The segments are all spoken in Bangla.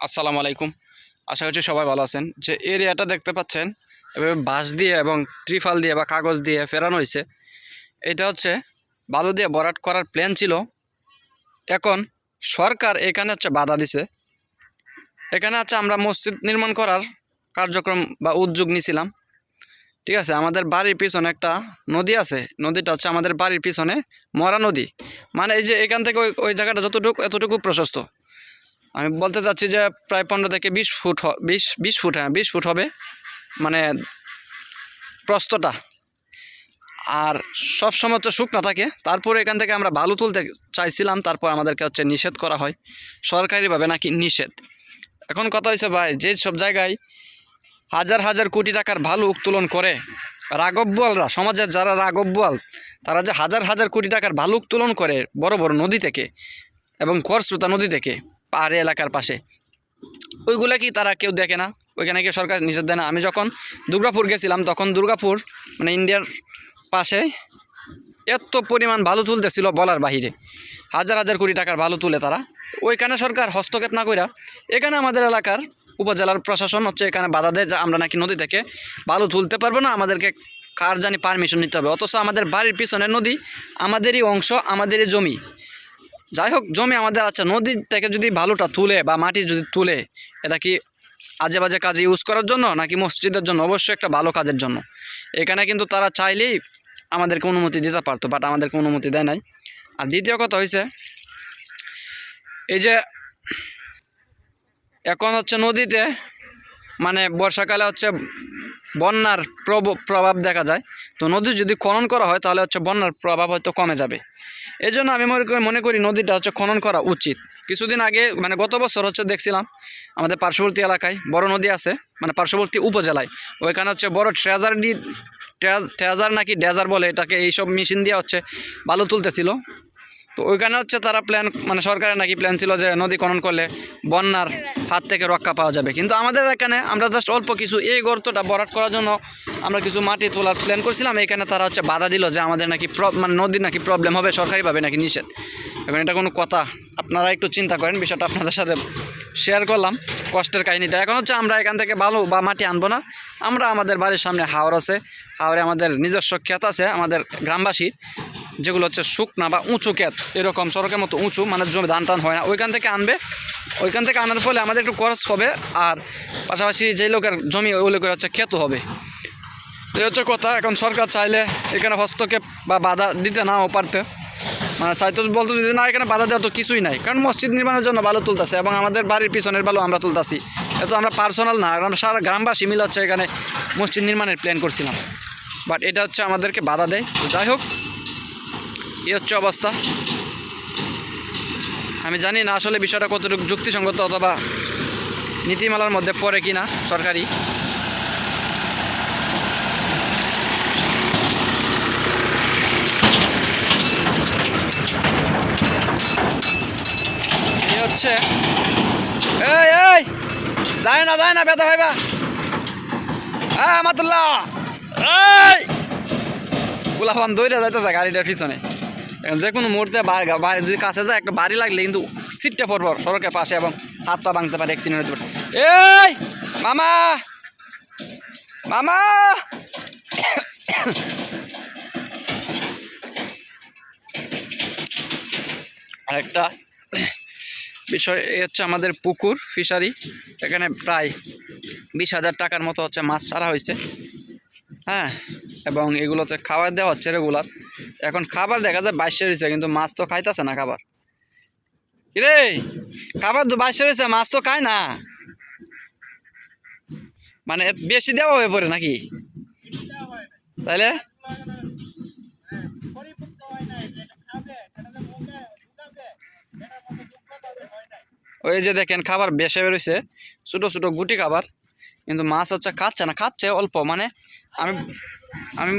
আসসালামু আলাইকুম। আশা করছি সবাই ভালো আছেন। যে এরিয়াটা দেখতে পাচ্ছেন, এভাবে বাঁশ দিয়ে এবং ত্রিফাল দিয়ে বা কাগজ দিয়ে ফেরানো হয়েছে। এটা হচ্ছে বালু দিয়ে বরাট করার প্ল্যান ছিল। এখন সরকার এখানে হচ্ছে বাধা দিছে। এখানে হচ্ছে আমরা মসজিদ নির্মাণ করার কার্যক্রম বা উদ্যোগ নিছিলাম। ঠিক আছে, আমাদের বাড়ির পিছনে একটা নদী আছে। নদীটা হচ্ছে আমাদের বাড়ির পিছনে মরা নদী। মানে এই যে এখান থেকে ওই ওই জায়গাটা যতটুকু এতটুকু প্রশস্ত। আমি বলতে চাচ্ছি যে প্রায় পনেরো থেকে বিশ ফুট বিশ বিশ ফুট হ্যাঁ বিশ ফুট হবে মানে প্রস্তটা। আর সব সময় হচ্ছে শুকনা থাকে, তারপরে এখান থেকে আমরা বালু তুলতে চাইছিলাম, তারপর আমাদেরকে হচ্ছে নিষেধ করা হয়, সরকারিভাবে নাকি নিষেধ। এখন কথা হয়েছে ভাই, যে সব জায়গায় হাজার হাজার কোটি টাকার ভালো উত্তোলন করে রাগব্বলরা সমাজের যারা রাগব্বল তারা যে হাজার হাজার কোটি টাকার ভালো উত্তোলন করে বড় বড় নদী থেকে এবং খরস্রোতা নদী থেকে পাহাড়ি এলাকার পাশে। ওইগুলো কি তারা কেউ দেখে না? ওইখানে কি সরকার নিষেধ দেয় না। আমি যখন দুর্গাপুর গেছিলাম, তখন দুর্গাপুর মানে ইন্ডিয়ার পাশে এত পরিমাণ ভালো তুলতেছিল বলার বাহিরে। হাজার হাজার কোটি টাকার ভালো তুলে তারা। ওইখানে সরকার হস্তক্ষেপ না কইরা এখানে আমাদের এলাকার উপজেলার প্রশাসন হচ্ছে এখানে বাধা দেয় আমরা নাকি নদী থেকে বালু তুলতে পারব না, আমাদেরকে কার জানি পারমিশন নিতে হবে। অথচ আমাদের বাড়ির পিছনে নদী আমাদেরই অংশ, আমাদেরই জমি। যাই হোক, জমি আমাদের আচ্ছা নদী থেকে যদি ভালোটা তুলে বা মাটি যদি তুলে, এটা কি আজে বাজে কাজে ইউজ করার জন্য নাকি মসজিদের জন্য? অবশ্যই একটা ভালো কাজের জন্য। এখানে কিন্তু তারা চাইলেই আমাদেরকে অনুমতি দিতে পারতো বাট আমাদেরকে অনুমতি দেয় নাই। আর দ্বিতীয় কথা হয়েছে এই যে এখন হচ্ছে নদীতে মানে বর্ষাকালে হচ্ছে বন্যার প্রভাব দেখা যায়। তো নদী যদি খনন করা হয়, তাহলে হচ্ছে বন্যার প্রভাব হয়তো কমে যাবে। এই জন্য আমি মনে করি মনে করি নদীটা হচ্ছে খনন করা উচিত। কিছুদিন আগে মানে গত বছর হচ্ছে দেখছিলাম, আমাদের পার্শ্ববর্তী এলাকায় বড় নদী আছে মানে পার্শ্ববর্তী উপজেলায়। ওইখানে হচ্ছে বড় ট্রেজার ট্রেজার নাকি ডেজার বলে এটাকে এইসব মেশিন দিয়ে হচ্ছে বালু তুলতেছিল। তো ওইখানে হচ্ছে তারা প্ল্যান মানে সরকারের নাকি প্ল্যান ছিল যে নদী খনন করলে বন্যার হাত থেকে রক্ষা পাওয়া যাবে। কিন্তু আমাদের এখানে আমরা জাস্ট অল্প কিছু এই গর্তটা বরাট করার জন্য আমরা কিছু মাটি তোলার প্ল্যান করছিলাম। এখানে তারা হচ্ছে বাধা দিল যে আমাদের নাকি মানে নদীর নাকি প্রবলেম হবে, সরকারিভাবে নাকি নিষেধ। এখন এটা কোনো কথা, আপনারা একটু চিন্তা করেন, বিষয়টা আপনাদের সাথে শেয়ার করলাম কষ্টের কাহিনিটা। এখন হচ্ছে আমরা এখান থেকে ভালো বা মাটি আনব না। আমরা আমাদের বাড়ির সামনে হাওর আছে, হাওরে আমাদের নিজস্ব ক্ষেত আছে, আমাদের গ্রামবাসী। যেগুলো হচ্ছে শুকনা বা উঁচু ক্ষেত, এরকম সড়কের মতো উঁচু মানে জমি ধান টান হয় না। ওইখান থেকে আনবে। ওইখান থেকে আনার ফলে আমাদের একটু খরচ হবে আর পাশাপাশি যেই লোকের জমি, ওই লোকের হচ্ছে ক্ষেত হবে। এই হচ্ছে কথা, এখন সরকার চাইলে এখানে হস্তক্ষেপ বা বাধা দিতে নাও পারতে। মানে চাইতো বলতো যে না, এখানে বাধা দেওয়া তো কিছুই নাই। কারণ মসজিদ নির্মাণের জন্য বালু তুলতেছে এবং আমাদের বাড়ির পিছনের বালু আমরা তুলতেছি। এত আমরা পার্সোনাল না আমরা সারা গ্রামবাসী মিলে হচ্ছে এখানে মসজিদ নির্মাণের প্ল্যান করছিলাম। বাট এটা হচ্ছে আমাদেরকে বাধা দেয়। যাই হোক এই হচ্ছে অবস্থা। আমি জানি না আসলে বিষয়টা কতটুকু যুক্তিসঙ্গত অথবা নীতিমালার মধ্যে পড়ে কি না সরকারি। এই হচ্ছে এই এই! যায় না যায় না ব্যথা হইবা হ্যাঁ মাতুল্লাহ! এই! গোলাপান দৌড়ে যাইতেছে গাড়িটার পিছনে। যে কোনো মুহূর্তে যদি কাছে যায়, একটা বাড়ি লাগলে কিন্তু সিটটা পড়ব সড়কের পাশে এবং হাত পা ভাঙতে পারে অ্যাক্সিডেন্ট হতে পারে। এই! মামা! মামা! আরেকটা বিষয়, এই হচ্ছে আমাদের পুকুর ফিশারি এখানে প্রায় বিশ হাজার টাকার মতো হচ্ছে মাছ ছাড়া হয়েছে। হ্যাঁ? এবং এগুলোতে খাবার দেওয়া হচ্ছে রেগুলার এখন খাবার দেখা যায় বাইশে রয়েছে কিন্তু মাছ তো খাইতেছে না খাবার। কিরে? খাবার তো বাইশে রয়েছে মাছ তো খায় না। মানে বেশি দেওয়া হয়ে পড়ে নাকি? তাইলে? ওই যে দেখেন খাবার বেশি বেরোইছে, ছোটো ছোটো গুটি খাবার, কিন্তু মাছ হচ্ছে খাচ্ছে না, খাচ্ছে অল্প মানে আমি আমি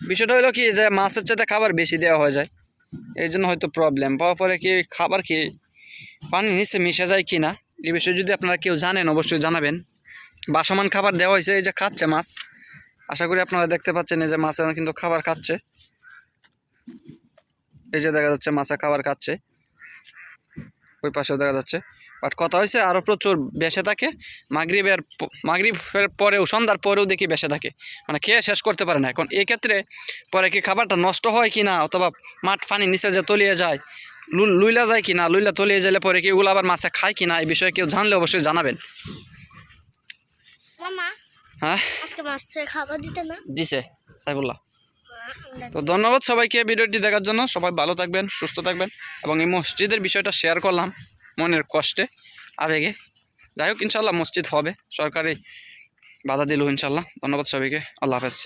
বিষয়টা হলো কি যে মাছের চাইতে খাবার বেশি দেওয়া হয়ে যায়। এই জন্য হয়তো প্রবলেম পাওয়ার পরে কি খাবার কি পানি নিচে মিশে যায় কি না এই বিষয়ে যদি আপনারা কেউ জানেন, অবশ্যই জানাবেন। বাসমান খাবার দেওয়া হয়েছে, এই যে খাচ্ছে মাছ। আশা করি আপনারা দেখতে পাচ্ছেন, এই যে মাছ কিন্তু খাবার খাচ্ছে। এই যে দেখা যাচ্ছে মাছে খাবার খাচ্ছে। ওই পাশেও দেখা যাচ্ছে। বাট কথা হয়েছে আরও প্রচুর বেসে থাকে। মাগরিবের মাগরিবের পরেও সন্ধ্যার পরেও দেখি বেসে থাকে। মানে খেয়ে শেষ করতে পারে না। এখন এক্ষেত্রে পরে কি খাবারটা নষ্ট হয় কি না অথবা মাঠ পানি নিচে যে তলিয়ে যায় লুইলা যায় কি না লুইলা তলিয়ে গেলে পরে কি ওগুলো আবার মাছে খায় কি না এই বিষয়ে কেউ জানলে অবশ্যই জানাবেন। হ্যাঁ? দিছে সাইবুল্লাহ তো ধন্যবাদ সবাইকে ভিডিওটি দেখার জন্য। সবাই ভালো থাকবেন সুস্থ থাকবেন এবং এই মসজিদের বিষয়টা শেয়ার করলাম। মনের কষ্টে, আবেগে। যাই হোক ইনশাল্লাহ মসজিদ হবে। সরকারি বাধা দিল ইনশাল্লাহ ধন্যবাদ সবাইকে। আল্লাহ হাফেজ।